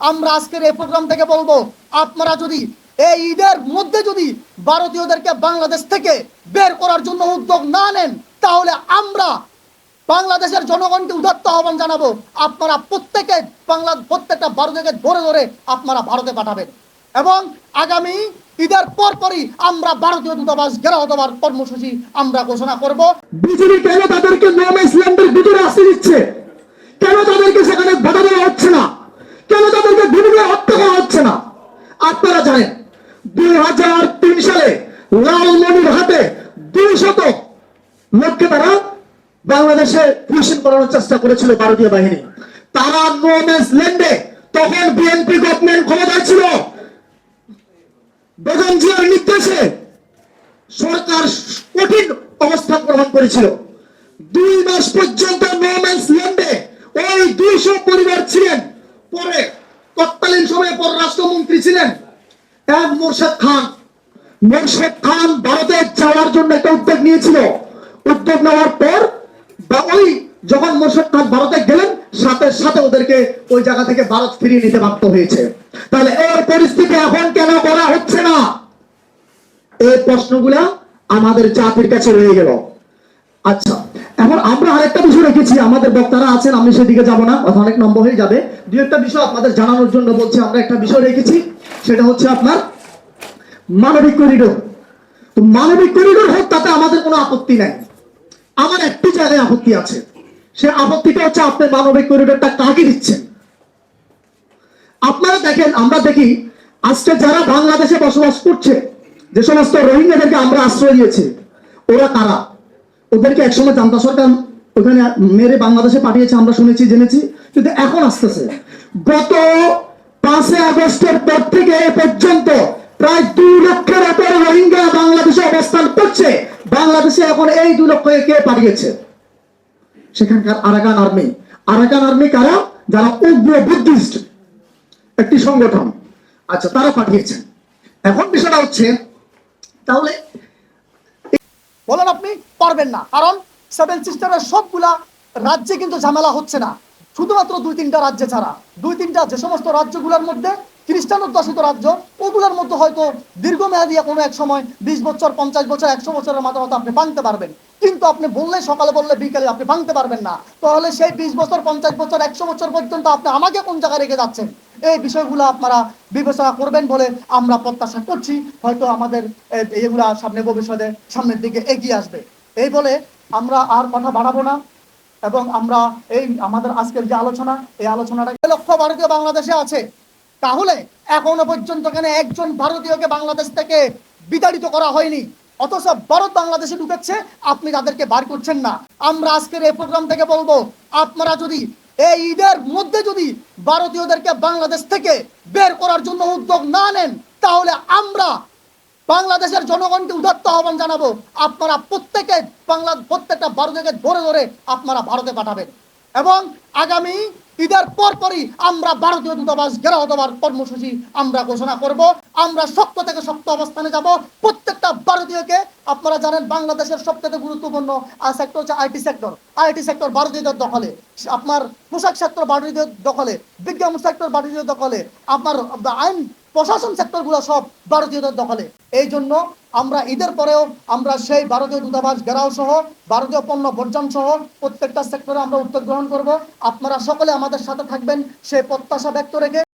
আমরা আজকের এই প্রোগ্রাম থেকে বলব, আপনারা যদি এই ঈদের মধ্যে যদি ভারতীয়দেরকে বাংলাদেশ থেকে বের করার জন্য উদ্যোগ না নেন, তাহলে আমরা বাংলাদেশের জনগণকে উদাত্ত আহ্বান জানাব, আপনারা প্রত্যেকে বাংলা, প্রত্যেকটা ভারতীয়কে ধরে ধরে আপনারা ভারতে পাঠাবেন। এবং আগামী ঈদের পর পরই আমরা ভারতীয় দূতাবাস ঘেরাও দেওয়ার কর্মসূচি আমরা ঘোষণা করব। বিজেপি কেন তাদেরকে নর্মাইজ ল্যান্ডের ভিতরে আসতে দিচ্ছে? কেন তাদেরকে সেখানে বাধা দেওয়া হচ্ছে না কেন তাদেরকে গুলিগুলো হত্যা করা হচ্ছে না আপনারা জানেন, দুই হাজার তিন সালে লালমনির হাতে দুই শত লোককে তারা বাংলাদেশে পুষিন করানোর চেষ্টা করেছিল ভারতীয় বাহিনী। তারা নর্মাইজ ল্যান্ডে তখন বিএনপি গভর্নমেন্ট ক্ষমতায় ছিল। বেগম জিয়ার নির্দেশে সরকার কঠিন অবস্থান গ্রহণ করেছিল। দুই মাস পর্যন্ত নোম্যান্স ল্যান্ডে ওই দুইশো পরিবার ছিলেন পরে তৎকালীন সময়ে পররাষ্ট্রমন্ত্রী ছিলেন এক মোর্শেদ খান। মোর্শেদ খান ভারতে যাওয়ার জন্য একটা উদ্যোগ নিয়েছিল। উদ্যোগ নেওয়ার পর ওই যখন মোর্শেদ খান ভারতে গেলেন, সাথে সাথে ওদেরকে ওই জায়গা থেকে ভারত ফিরিয়ে নিতে বাধ্য হয়েছে। তাহলে এর পরিস্থিতি এখন কেন করা হচ্ছে না? এই প্রশ্নগুলা আমাদের জাতির কাছে রয়ে গেল। আচ্ছা এখন আমরা আরেকটা বিষয় রেখেছি। আমাদের বক্তারা আছেন, আমি সেদিকে যাব না, কথা অনেক নম্বর হয়ে যাবে। দু একটা বিষয় আপনাদের জানানোর জন্য বলছি, আমরা একটা বিষয় রেখেছি, সেটা হচ্ছে আপনার মানবিক করিডোর। তো মানবিক করিডোর হোক, তাতে আমাদের কোনো আপত্তি নাই। আমার একটি জায়গায় আপত্তি আছে। সে আপত্তিটা হচ্ছে আপনি মানবিক করিডোরটা কাকে দিচ্ছেন? আপনারা দেখেন, আমরা দেখি, আজকে যারা বাংলাদেশে বসবাস করছে, যে সমস্ত রোহিঙ্গাদেরকে আমরা আশ্রয় দিয়েছি, ওরা কারা? ওদেরকে একসময় জান্তা সরকার ওখানে মেরে বাংলাদেশে পাঠিয়েছে, আমরা শুনেছি, জেনেছি, কিন্তু এখন আসতেছে। গত পাঁচই আগস্টের পর থেকে এ পর্যন্ত প্রায় দুই লক্ষের উপর রোহিঙ্গা বাংলাদেশে অবস্থান করছে। বাংলাদেশে এখন এই দুই লক্ষ কে পাঠিয়েছে সেখানকার আরাকান আর্মি। আরাকান আর্মি কারা? যারা উগ্র বুদ্ধিস্ট। একটি সংগঠন। আচ্ছা তারা পাঠিয়েছেন এখন বিষয়টা হচ্ছে, তাহলে বলেন আপনি, পারবেন না। কারণ সেভেন সিস্টারের সবগুলা রাজ্যে কিন্তু ঝামেলা হচ্ছে না। শুধুমাত্র দুই তিনটা রাজ্যে ছাড়া। দুই তিনটা যে সমস্ত রাজ্যগুলোর মধ্যে খ্রিস্টান অধ্যুষিত রাজ্য, ওগুলোর মধ্যে হয়তো দীর্ঘমেয়াদী কোনো এক সময় বিশ বছর, পঞ্চাশ বছর, একশো বছরের মাথা আপনি ভাঙতে পারবেন। কিন্তু আপনি বললে সকালে বললে বিকালে আপনি ভাঙতে পারবেন না। তাহলে সেই বিশ বছর, পঞ্চাশ বছর, একশো বছর পর্যন্ত আপনি আমাকে কোন জায়গায় রেখে যাচ্ছেন? এই বিষয়গুলো আপনারা বিবেচনা করবেন বলে আমরা প্রত্যাশা করছি। হয়তো আমাদের এগুলা সামনে ভবিষ্যতে সামনের দিকে এগিয়ে আসবে। এই বলে আমরা আর কথা বাড়াবো না এবং আমরা এই আমাদের আজকের যে আলোচনা, এই আলোচনাটা লক্ষ ভারতীয় বাংলাদেশে আছে। তাহলে এখনও পর্যন্ত এখানে একজন ভারতীয়কে বাংলাদেশ থেকে বিতাড়িত করা হয়নি। অথচ ভারত বাংলাদেশে ঢুকেছে, আপনি তাদেরকে বার করছেন না। আমরা আজকের এই প্রোগ্রাম থেকে বলব, আপনারা যদি এই ঈদের মধ্যে যদি ভারতীয়দেরকে বাংলাদেশ থেকে বের করার জন্য উদ্যোগ না নেন, তাহলে আমরা বাংলাদেশের জনগণকে উদাত্ত আহ্বান জানাব। আপনারা প্রত্যেকে বাংলা প্রত্যেকটা ভারতীয়কে ধরে ধরে আপনারা ভারতে পাঠাবেন। এবং আগামী ঈদের পর পরই আমরা ভারতীয় দূতাবাস ঘেরাও দেওয়ার কর্মসূচি আমরা ঘোষণা করব। আমরা শক্ত থেকে শক্ত অবস্থানে যাব। প্রত্যেকটা ভারতীয়কে আপনারা জানেন বাংলাদেশের সবথেকে গুরুত্বপূর্ণ সেক্টর হচ্ছে আইটি সেক্টর আইটি সেক্টর ভারতীয়দের দখলে। আপনার পোশাক সেক্টর ভারতীয়দের দখলে। বিজ্ঞান সেক্টর ভারতীয়দের দখলে। আপনার আইন প্রশাসন সেক্টরগুলো সব ভারতীয়দের দখলে। এই জন্য আমরা ঈদের পরেও আমরা সেই ভারতীয় দূতাবাস, গেরাও সহ, ভারতীয় পণ্য বর্জন সহ প্রত্যেকটা সেক্টরে আমরা উদ্যোগ গ্রহণ করব। আপনারা সকলে আমাদের সাথে থাকবেন, সেই প্রত্যাশা ব্যক্ত রেখে